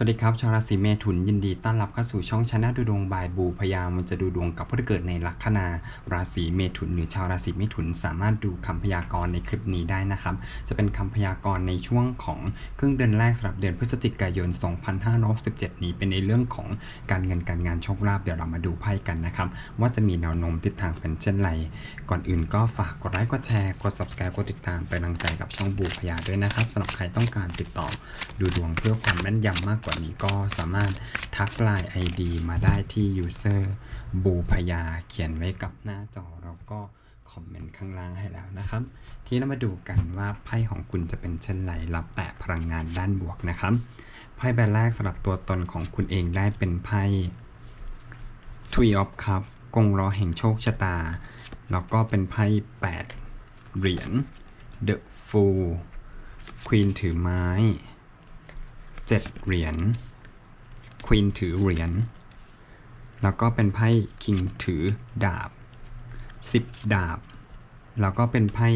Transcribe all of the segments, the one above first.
สวัสดีครับชาวราศีเมถุนยินดีต้อนรับเข้าสู่ช่องชนะดูดวงบายบูพยามันจะดูดวงกับผู้ที่เกิดในลัคนาราศีเมถุน หรือชาวราศีเมถุน สามารถดูคำพยากรณ์ในคลิปนี้ได้นะครับ จะเป็นคำพยากรณ์ในช่วงของครึ่งเดือนแรกสำหรับเดือนพฤศจิกายน 2567 นี้เป็นในเรื่องของการเงินการงานโชคลาภเดี๋ยวเรามาดูไพ่กันนะครับ ว่าจะมีแนวโน้มทิศทางเป็นเช่นไร ก่อนอื่นก็ฝากกดไลค์กดแชร์กด subscribe กดติดตามเป็นกำลังใจกับช่องบูพยาด้วยนะครับสำหรับใครต้องการติดต่อดูดวงเพื่อความแม่นยำมากว่านี้ก็สามารถทักไลน์ ID มาได้ที่ user บูพยาเขียนไว้กับหน้าจอแล้วก็คอมเมนต์ข้างล่างให้แล้วนะครับ ทีนี้เรามาดูกันว่าไพ่ของคุณจะเป็นเช่นไรรับแต่พลังงานด้านบวกนะครับ ไพ่ใบแรกสำหรับตัวตนของคุณเองได้เป็นไพ่ Tree of Cup กงล้อแห่งโชคชะตา แล้วก็เป็นไพ่8เหรียญ The Fool Queen ถือไม้ เจ็ดเหรียญควีนถือเหรียญแล้วก็เป็นไพ่คิงถือดาบสิบดาบ แล้วก็เป็นไพ่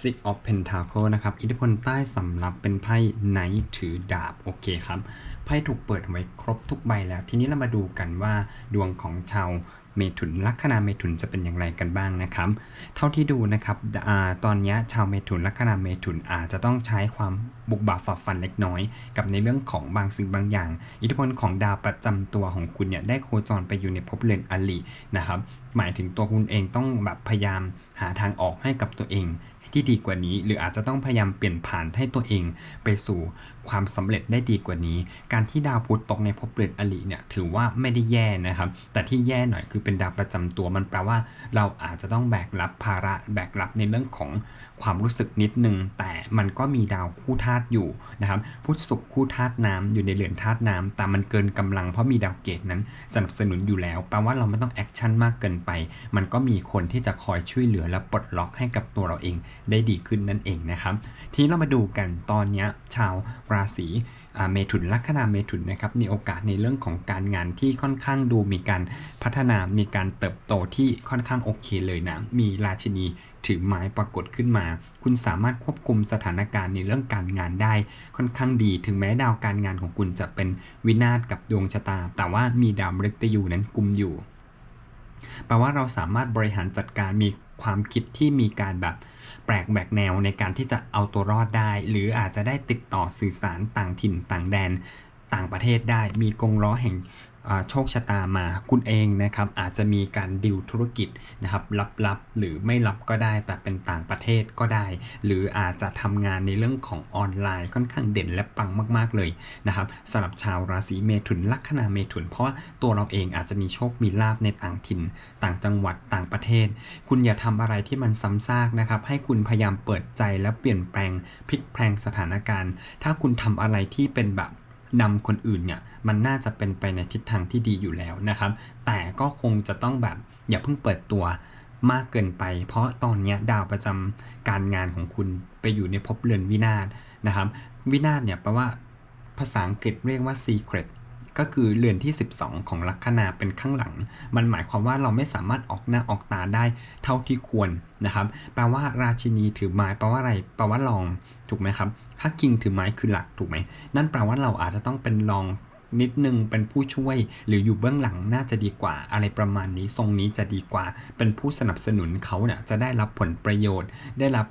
Six of Pentacle นะครับ อิทธิพลใต้สำรับเป็นไพ่ไนท์ถือดาบ โอเคครับ ไพ่ถูกเปิดไว้ครบทุกใบแล้ว ทีนี้เรามาดูกันว่าดวงของชาว เมถุนลัคนาเมถุนจะเป็นอย่างไรกันบ้างนะครับ เท่าที่ดูนะครับอตอนนี้ชาวเมถุนลัคนาเมถุนอาจจะต้องใช้ความบุกบาฝ่าฟันเล็กน้อย กับในเรื่องของบางสิ่งบางอย่าง อิทธิพลของดาวประจำตัวของคุณเนี่ยได้โคจรไปอยู่ในภพเรือนอลีนะครับหมายถึงตัวคุณเองต้องแบบพยายามหาทางออกให้กับตัวเองที่ดีกว่านี้ หรืออาจจะต้องพยายามเปลี่ยนผ่านให้ตัวเองไปสู่ความสำเร็จได้ดีกว่านี้ การที่ดาวพุธตกในภพเรือนอลิเนี่ยถือว่าไม่ได้แย่นะครับ แต่ที่แย่หน่อยคือเป็นดาวประจำตัวมันแปลว่า เราอาจจะต้องแบกรับภาระแบกรับในเรื่องของความรู้สึกนิดนึง แต่มันก็มีดาวคู่ธาตุอยู่นะครับพุธศุกร์คู่ธาตุน้ำอยู่ในเรือนธาตุน้ำแต่มันเกินกำลังเพราะมีดาวเกตนั้นสนับสนุนอยู่แล้วแปลว่าเราไม่ต้องแอคชั่นมากเกินไป มันก็มีคนที่จะคอยช่วยเหลือและปลดล็อกให้กับตัวเราเองได้ดีขึ้นนั่นเองนะครับ ทีนี้เรามาดูกันตอนนี้ชาวราศีเมถุนลัคนาเมถุนนะครับมีโอกาสในเรื่องของการงานที่ค่อนข้างดูมีการพัฒนามีการเติบโตที่ค่อนข้างโอเคเลยนะ มีราชินีถือไม้ปรากฏขึ้นมา คุณสามารถควบคุมสถานการณ์ในเรื่องการงานได้ค่อนข้างดี ถึงแม้ดาวการงานของคุณจะเป็นวินาศกับดวงชะตา แต่ว่ามีดาวมฤตยูนั้นกุมอยู่แปลว่าเราสามารถบริหารจัดการมีความคิดที่มีการแบบ ปลกแบกแนวในการที่จะเอาตัวรอดได้ หรืออาจจะได้ติดต่อสื่อสารต่างถิ่นต่างแดนต่างประเทศได้ มีกงล้อแห่ง โชคชะตามาคุณเองนะครับอาจจะมีการดิวธุรกิจนะครับลับๆหรือไม่ลับก็ได้แต่เป็นต่างประเทศก็ได้ หรืออาจจะทำงานในเรื่องของออนไลน์ค่อนข้างเด่นและปังมาก ๆเลยนะครับสำหรับชาวราศีเมถุนลัคนาเมถุน เพราะตัวเราเองอาจจะมีโชคมีลาบในต่างถิ่น ต่างจังหวัดต่างประเทศ คุณอย่าทำอะไรที่มันซ้ำซากนะครับให้คุณพยายามเปิดใจและเปลี่ยนแปลงพลิกแพลงสถานการณ์ ถ้าคุณทำอะไรที่เป็นแบบ นำคนอื่นเนี่ยมันน่าจะเป็นไปในทิศทางที่ดีอยู่แล้วนะครับ แต่ก็คงจะต้องแบบอย่าเพิ่งเปิดตัวมากเกินไป เพราะตอนนี้ดาวประจำการงานของคุณไปอยู่ในภพเรือนวินาศนะครับ วินาศเนี่ยแปลว่าภาษาอังกฤษเรียกว่า secret ก็คือเรือนที่ 12 ของลัคนาเป็นข้างหลัง มันหมายความว่าเราไม่สามารถออกหน้าออกตาได้เท่าที่ควรนะครับ แปลว่าราชินีถือไม้แปลว่าอะไร แปลว่าลอง ถูกไหมครับ ถ้ากิงถือไม้คือหลักถูกไหม นั่นแปลว่าเราอาจจะต้องเป็นลอง นิดนึงเป็นผู้ช่วย หรืออยู่เบื้องหลังน่าจะดีกว่า อะไรประมาณนี้ทรงนี้จะดีกว่า เป็นผู้สนับสนุนเขาเนี่ยจะได้รับผลประโยชน์ ได้รับ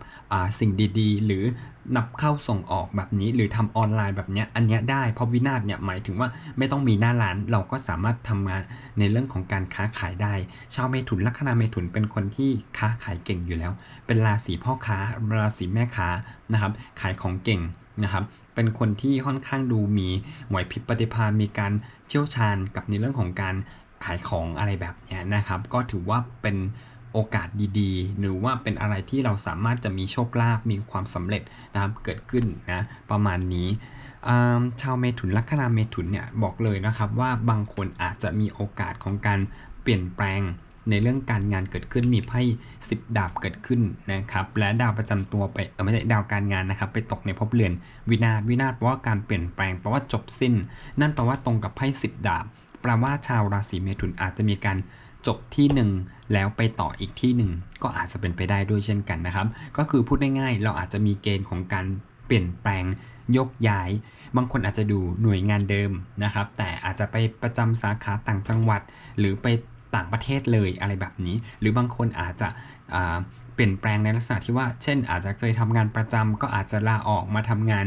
สิ่งดีๆ หรือนับเข้าส่งออกแบบนี้ หรือทำออนไลน์แบบนี้อันนี้ได้เพราะวินาศเนี่ยหมายถึงว่าไม่ต้องมีหน้าร้านเราก็สามารถทำงานในเรื่องของการค้าขายได้ ชาวเมถุนลัคนาเมถุนเป็นคนที่ค้าขายเก่งอยู่แล้ว เป็นราศีพ่อค้าราศีแม่ค้านะครับขายของเก่ง นะครับเป็นคนที่ค่อนข้างดูมีไหวพริบปฏิภาณมีการเชี่ยวชาญกับในเรื่องของการขายของอะไรแบบนี้นะครับ ก็ถือว่าเป็นโอกาสดีๆ หรือว่าเป็นอะไรที่เราสามารถจะมีโชคลาภมีความสำเร็จนะครับเกิดขึ้นนะประมาณนี้ชาวเมถุนลัคนาเมถุนเนี่ยบอกเลยนะครับว่าบางคนอาจจะมีโอกาสของการเปลี่ยนแปลง ในเรื่องการงานเกิดขึ้นมีไพ่สิบดาบเกิดขึ้นนะครับและดาวประจำตัวไปเออไม่ใช่ดาวการงานนะครับ ไปตกในภพเรือนวินาศวินาศแปลว่าการเปลี่ยนแปลงแปลว่าจบสิ้น นั่นแปลว่าตรงกับไพ่สิบดาบแปลว่าชาวราศีเมถุนอาจจะมีการจบที่หนึ่งแล้วไปต่ออีกที่หนึ่งก็อาจจะเป็นไปได้ด้วยเช่นกันนะครับ ก็คือพูดง่ายๆเราอาจจะมีเกณฑ์ของการเปลี่ยนแปลงยกย้าย บางคนอาจจะดูหน่วยงานเดิมนะครับ แต่อาจจะไปประจำสาขาต่างจังหวัด หรือไป ต่างประเทศเลยอะไรแบบนี้ หรือบางคนอาจจะเปลี่ยนแปลงในลักษณะที่ว่า เช่น อาจจะเคยทำงานประจำก็อาจจะลาออกมาทำงาน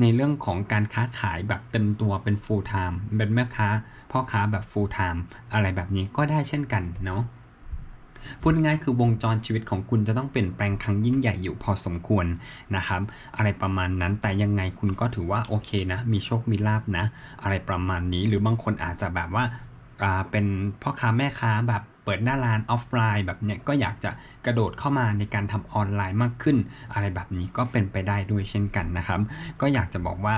ในเรื่องของการค้าขายแบบเต็มตัวเป็น full time เป็นแม่ค้าพ่อค้าแบบ full time อะไรแบบนี้ก็ได้เช่นกันเนาะพูดง่ายคือวงจรชีวิตของคุณจะต้องเปลี่ยนแปลงครั้งยิ่งใหญ่อยู่พอสมควรนะครับ อะไรประมาณนั้นแต่ยังไงคุณก็ถือว่าโอเคนะ มีโชคมีลาบนะ อะไรประมาณนี้หรือบางคนอาจจะแบบว่า เป็นพ่อค้าแม่ค้าแบบเปิดหน้าร้านออฟไลน์แบบเนี้ยก็อยากจะกระโดดเข้ามาในการทำออนไลน์มากขึ้น อะไรแบบนี้ก็เป็นไปได้ด้วยเช่นกันนะครับ ก็อยากจะบอกว่า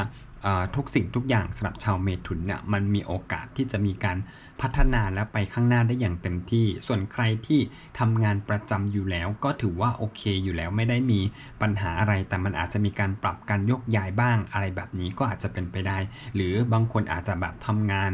ทุกสิ่งทุกอย่างสำหรับชาวเมถุนเนี่ยมันมีโอกาสที่จะมีการพัฒนาและไปข้างหน้าได้อย่างเต็มที่ ส่วนใครที่ทำงานประจำอยู่แล้ว ก็ถือว่าโอเคอยู่แล้วไม่ได้มีปัญหาอะไร แต่มันอาจจะมีการปรับการยกย้ายบ้างอะไรแบบนี้ก็อาจจะเป็นไปได้ หรือบางคนอาจจะแบบทำงาน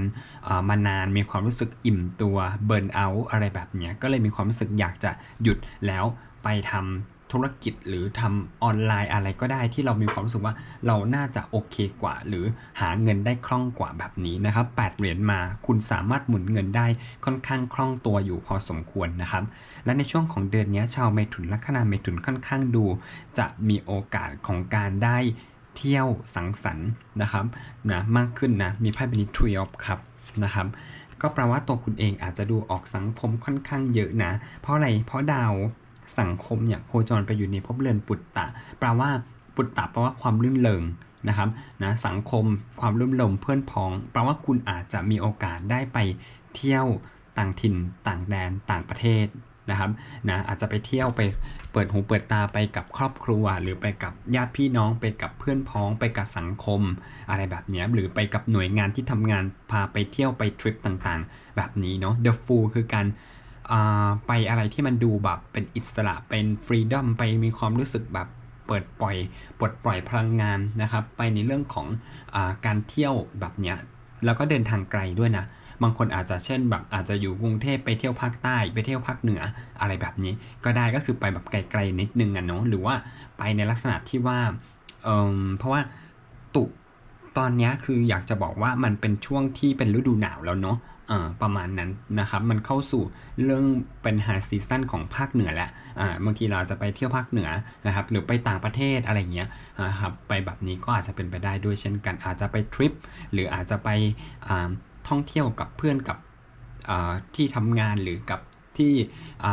มานานมีความรู้สึกอิ่มตัวเบิร์นเอาอะไรแบบนี้ก็เลยมีความรู้สึกอยากจะหยุดแล้วไปทำ ธุรกิจหรือทำออนไลน์อะไรก็ได้ที่เรามีความรู้สึกว่าเราน่าจะโอเคกว่า หรือหาเงินได้คล่องกว่าแบบนี้นะครับ8เหรียญมาคุณสามารถหมุนเงินได้ค่อนข้างคล่องตัวอยู่พอสมควรนะครับ และในช่วงของเดือนนี้ชาวเมถุนลัคนาเมถุนค่อนข้างดู จะมีโอกาสของการได้เที่ยวสังสรรค์นะครับนะมากขึ้นนะมีไพ่ใบนี้ Three of Cup นะครับก็แปลว่าตัวคุณเองอาจจะดูออกสังคมค่อนข้างเยอะนะ เพราะอะไร เพราะดาว สังคมเนี่ยโคจรไปอยู่ในภพเรือนปุตตะแปลว่าปุตตะแปลว่าความรื่นเริงนะครับนะสังคมความรื่นเริงเพื่อนพ้องแปลว่าคุณอาจจะมีโอกาสได้ไปเที่ยวต่างถิ่นต่างแดนต่างประเทศนะครับนะอาจจะไปเที่ยวไปเปิดหูเปิดตาไปกับครอบครัว หรือไปกับญาติพี่น้องไปกับเพื่อนพ้อง ไปกับสังคม อะไรแบบนี้หรือไปกับหน่วยงานที่ทำงานพาไปเที่ยวไปทริปต่างๆ แบบนี้เนาะ The Fool คือการ ไปอะไรที่มันดูแบบเป็นอิสระเป็นฟรีดอมไปมีความรู้สึกแบบเปิดปล่อยปลดปล่อยพลังงานนะครับ ไปในเรื่องของอการเที่ยวแบบเนี้ยแล้วก็เดินทางไกลด้วยนะบางคนอาจจะเช่นแบบอาจจะอยู่กรุงเทพไปเที่ยวภาคใต้ไปเที่ยวภาคเหนืออะไรแบบนี้ ก็ได้ก็คือไปแบบไกลๆนิดนึงอะเนาะหรือว่าไปในลักษณะที่ว่าเออเพราะว่าตุตอนเนี้ยคืออยากจะบอกว่ามันเป็นช่วงที่เป็นฤดูหนาวแล้วเนาะ ประมาณนั้นนะครับมันเข้าสู่เรื่องเป็นไฮซีซั่นของภาคเหนือแล้วบางทีเราจะไปเที่ยวภาคเหนือนะครับหรือไปต่างประเทศอะไรเงี้ยนะครับไปแบบนี้ก็อาจจะเป็นไปได้ด้วยเช่นกัน อาจจะไปทริปหรืออาจจะไปท่องเที่ยวกับเพื่อนกับที่ทำงานหรือกับที่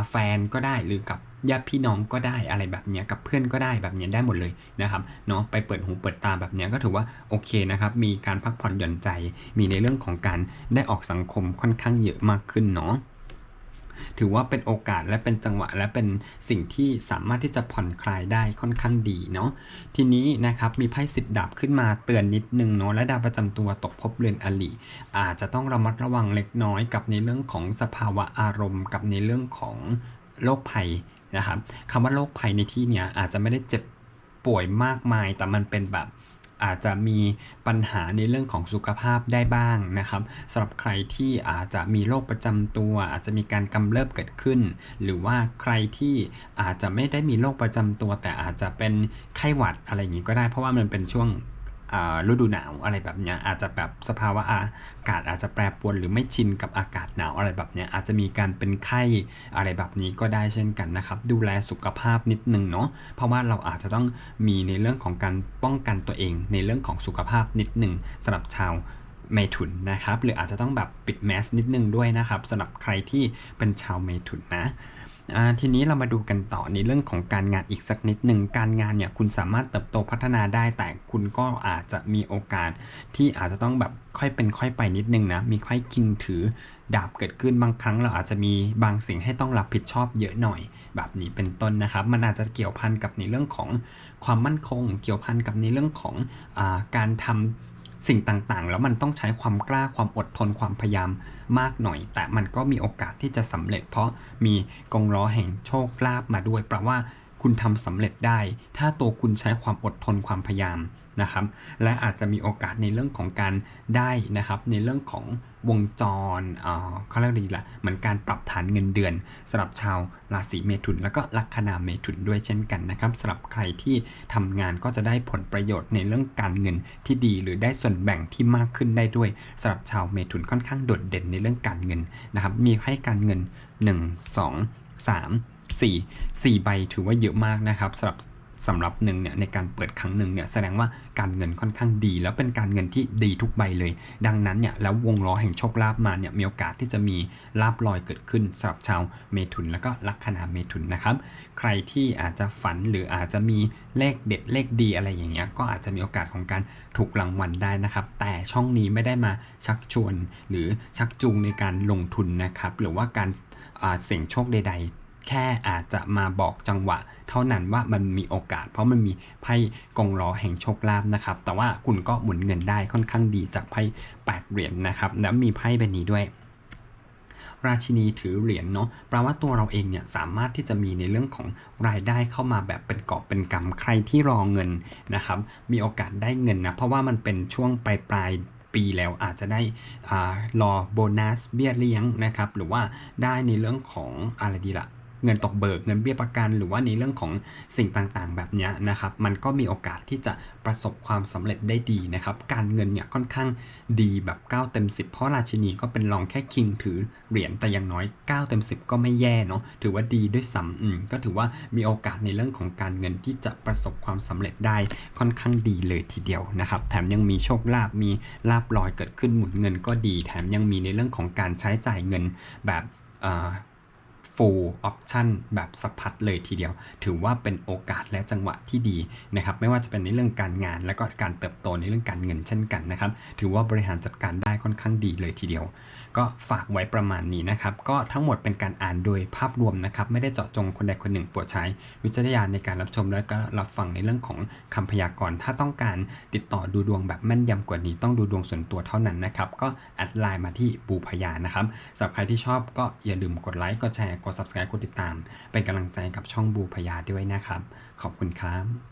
แฟนก็ได้หรือกับ ญาติพี่น้องก็ได้อะไรแบบเนี้ยกับเพื่อนก็ได้แบบเนี้ยได้หมดเลยนะครับเนาะไปเปิดหูเปิดตาแบบเนี้ยก็ถือว่าโอเคนะครับมีการพักผ่อนหย่อนใจ มีในเรื่องของการได้ออกสังคมค่อนข้างเยอะมากขึ้นเนาะถือว่าเป็นโอกาสและเป็นจังหวะและเป็นสิ่งที่สามารถที่จะผ่อนคลายได้ค่อนข้างดีเนาะทีนี้นะครับมีไพ่สิบดาบขึ้นมาเตือนนิดนึงเนาะและดาวประจำตัวตกภพเรือนอลิอาจจะต้องระมัดระวังเล็กน้อยกับในเรื่องของสภาวะอารมณ์ กับในเรื่องของโรคภัย นะครับคำว่าโรคภัยในที่เนี้ยอาจจะไม่ได้เจ็บป่วยมากมาย แต่มันเป็นแบบอาจจะมีปัญหาในเรื่องของสุขภาพได้บ้างนะครับสำหรับใครที่อาจจะมีโรคประจำตัว อาจจะมีการกำเริบเกิดขึ้น หรือว่าใครที่อาจจะไม่ได้มีโรคประจำตัว แต่อาจจะเป็นไข้หวัดอะไรอย่างนี้ก็ได้ เพราะว่ามันเป็นช่วง ฤดูหนาวอะไรแบบเนี้ยอาจจะแบบสภาวะอากาศอาจจะแปรปรวนหรือไม่ชินกับอากาศหนาวอะไรแบบเนี้ยอาจจะมีการเป็นไข้อะไรแบบนี้ก็ได้เช่นกันนะครับ ดูแลสุขภาพนิดนึงเนาะเพราะว่าเราอาจจะต้องมีในเรื่องของการป้องกันตัวเอง ในเรื่องของสุขภาพนิดนึงสำหรับชาวเมถุนนะครับหรืออาจจะต้องแบบปิดแมสนิดนึงด้วยนะครับสำหรับใครที่เป็นชาวเมถุนนะ ทีนี้เรามาดูกันต่อในเรื่องของการงานอีกสักนิดหนึ่งการงานเนี่ยคุณสามารถเติบโตพัฒนาได้ แต่คุณก็อาจจะมีโอกาสที่อาจจะต้องแบบค่อยเป็นค่อยไปนิดนึงนะมีค่อยคิงถือดาบเกิดขึ้นบางครั้งเราอาจจะมีบางสิ่งให้ต้องรับผิดชอบเยอะหน่อย แบบนี้เป็นต้นนะครับ มันอาจจะเกี่ยวพันกับในเรื่องของความมั่นคง เกี่ยวพันกับในเรื่องของอการทำ สิ่งต่างๆ แล้วมันต้องใช้ความกล้าความอดทนความพยายามมากหน่อย แต่มันก็มีโอกาสที่จะสำเร็จ เพราะมีกองล้อแห่งโชคลาภมาด้วยแปลว่าคุณทำสำเร็จได้ ถ้าตัวคุณใช้ความอดทนความพยายาม นะครับ และอาจจะมีโอกาสในเรื่องของการได้นะครับในเรื่องของวงจรเอ่อเขาเรียกว่าดีละเหมือนการปรับฐานเงินเดือนสำหรับชาวราศีเมถุน แล้วก็ลัคนาเมถุนด้วยเช่นกันนะครับสำหรับใครที่ทำงานก็จะได้ผลประโยชน์ในเรื่องการเงินที่ดี หรือได้ส่วนแบ่งที่มากขึ้นได้ด้วยสำหรับชาวเมถุนค่อนข้างโดดเด่นในเรื่องการเงินนะครับ มีให้การเงิน 1 2 3 4 4ใบถือว่าเยอะมากนะครับสำหรับ สำหรับหนึ่งเนี่ยในการเปิดครั้งหนึ่งเนี่ยแสดงว่าการเงินค่อนข้างดี แล้วเป็นการเงินที่ดีทุกใบเลย ดังนั้นเนี่ยแล้ววงล้อแห่งโชคลาภมาเนี่ยมีโอกาสที่จะมีลาบลอยเกิดขึ้นสำหรับชาวเมถุนแล้วก็ลัคนาเมถุนนะครับ ใครที่อาจจะฝันหรืออาจจะมีเลขเด็ดเลขดีอะไรอย่างเงี้ยก็อาจจะมีโอกาสของการถูกรางวัลได้นะครับ แต่ช่องนี้ไม่ได้มาชักชวน หรือชักจูงในการลงทุนนะครับหรือว่าการเสี่ยงโชคใด ๆ แค่อาจจะมาบอกจังหวะ เท่านั้นว่ามันมีโอกาส เพราะมันมีไพ่กงล้อแห่งโชคลาภนะครับ แต่ว่าคุณก็หมุนเงินได้ค่อนข้างดีจากไพ่แปดเหรียญนะครับแล้วมีไพ่ใบนี้ด้วยราชินีถือเหรียญเนาะ แปลว่าตัวเราเองเนี่ยสามารถที่จะมีในเรื่องของรายได้เข้ามาแบบเป็นกอบเป็นกำใครที่รอเงินนะครับ มีโอกาสได้เงินนะ เพราะว่ามันเป็นช่วงปลายปลายปีแล้วอาจจะได้อรอโบนัสเบี้ยเลี้ยงนะครับ หรือว่าได้ในเรื่องของอะไรดีละ เงินตกเบิกเงินเบี้ยประกัน หรือว่าในเรื่องของสิ่งต่างๆ แบบนี้นะครับ มันก็มีโอกาสที่จะประสบความสำเร็จได้ดีนะครับ การเงินเนี่ยค่อนข้างดีแบบ 9 เต็ม 10 เพราะราชินีก็เป็นรองแค่คิงถือเหรียญแต่อย่างน้อย 9 เต็ม 10 ก็ไม่แย่เนาะถือว่าดีด้วยซ้ำอืมก็ถือว่ามีโอกาสในเรื่องของการเงินที่จะประสบความสำเร็จได้ค่อนข้างดีเลยทีเดียวนะครับแถมยังมีโชคลาภมีลาบลอยเกิดขึ้นหมุนเงินก็ดี แถมยังมีในเรื่องของการใช้จ่ายเงินแบบ full option แบบสะพัดเลยทีเดียว ถือว่าเป็นโอกาสและจังหวะที่ดีนะครับ ไม่ว่าจะเป็นในเรื่องการงาน และก็การเติบโตในเรื่องการเงินเช่นกันนะครับ ถือว่าบริหารจัดการได้ค่อนข้างดีเลยทีเดียว ก็ฝากไว้ประมาณนี้นะครับ ก็ทั้งหมดเป็นการอ่านโดยภาพรวมนะครับ ไม่ได้เจาะจงคนใดคนหนึ่งโปรดใช้วิจารณญาณในการรับชมและก็รับฟังในเรื่องของคำพยากรณ์ ถ้าต้องการติดต่อดูดวงแบบแม่นยำกว่านี้ต้องดูดวงส่วนตัวเท่านั้นนะครับ ก็แอดไลน์มาที่บูพยานะครับสำหรับใครที่ชอบก็อย่าลืมกดไลค์กดแชร์กด subscribe กดติดตาม เป็นกำลังใจกับช่องบูพยาด้วยนะครับ ขอบคุณครับ